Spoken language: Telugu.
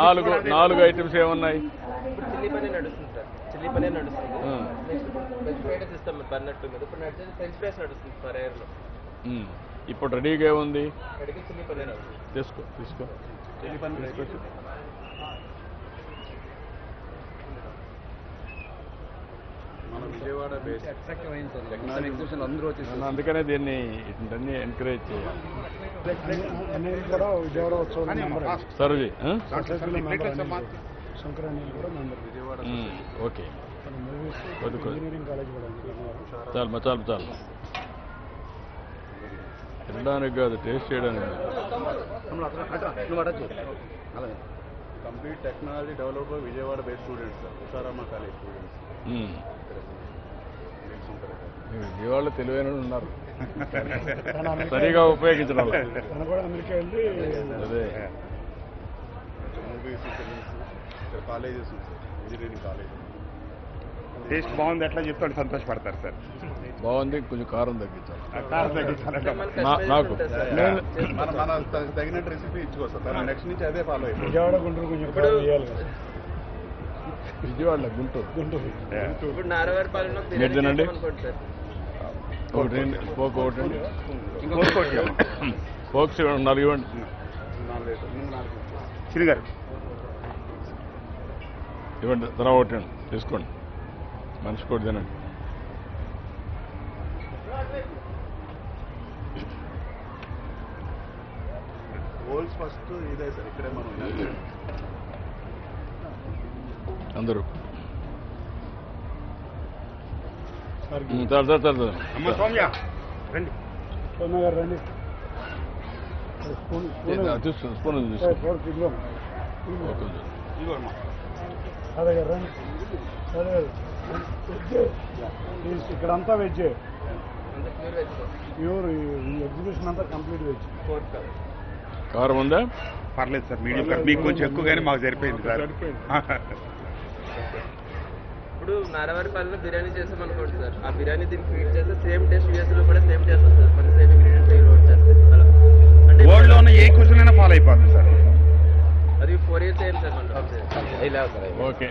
నాలుగు నాలుగు ఐటమ్స్ ఏమున్నాయి? ఇప్పుడు చిల్లీ పన్నీర్ నడుస్తుంది సార్. చిల్లీ పన్నీర్ నడుస్తుంది. నెక్స్ట్ ఫ్రైడ్ మీద. ఇప్పుడు నడిచేది ఫ్రెంచ్ ఫ్రైస్ నడుస్తుంది ఫర్ ఎయిర్లో ఉమ్. ఇప్పుడు రెడీగా ఉంది చిల్లీ తీసుకో తీసుకో. చిల్లీ అందుకనే దీన్ని ఇవన్నీ ఎంకరేజ్ చేయాలి. కూడా విజయవాడ ఉత్సవం కూడా member Vijayawada. Okay. Engineering college కూడా. చాలు చాలు చాలు తినడానికి కాదు టేస్ట్ చేయడానికి complete technology develop Vijayawada base students sir Usharama college students విజయవాడలో తెలివైన వాళ్ళు ఉన్నారు. సరిగా ఉపయోగించడం అదే. కాలేజెస్ ఇంజనీరింగ్ కాలేజ్ టేస్ట్ బాగుంది ఎట్లా చెప్తాడు సంతోషపడతారు సార్. బాగుంది కొంచెం కారం తగ్గించాలి. కారం తగ్గించాలంటే నా- నాకు. మన తగినట్టు రెసిపీ ఇచ్చుకోవచ్చు సార్. నెక్స్ట్ నుంచి అదే ఫాలో అయిపోతుంది. విజయవాడ గుంటూరు కొంచెం విజయవాడలో గుంటూరు. గుంటూరు. ఇప్పుడు మీరు తినండి. ఒకటి నాలుగు ఇవ్వండి. నాలుగు ఐదు, మూడు నాలుగు. సిరి గారు ఇవ్వండి తర్వాత ఒకటి. తీసుకోండి. మనిషి కూడా తినండి. గోల్స్ ఫస్ట్ ఇదే సార్ ఇక్కడే మనం అందరూ. అమ్మ సౌమ్య రండి. సోమ్య గారు రండి. స్పూన్ స్పూన్ అదే గారు రండి. అదే వెజ్ ఇక్కడంతా వెజ్ ప్యూర్ వెజ్ ప్యూర్ ఈ ఎగ్జిబిషన్ అంతా కంప్లీట్ వెజ్. కారం ఉందా? పర్లేదు సార్ మీడియం మీకు కొంచెం ఎక్కువగానే మాకు సరిపోయింది సార్. ఇప్పుడు నారవారి పాలన బిర్యానీ చేసాం అనుకోండి సార్. ఆ బిర్యానీ దీనికి ఫీడ్ చేస్తే సేమ్ టేస్ట్ యూఎస్లో కూడా సేమ్ టేస్ట్ వస్తుంది మన సేమ్ ఇంగ్రీడియంట్స్ యూజ్ చేస్తే. అలా అంటే వరల్డ్లో ఉన్న ఏ క్వశ్చన్ అయినా ఫాలో అయిపోతుంది సార్. అది ఫోర్ ఇయర్స్ అయింది సార్ మనం ఓకే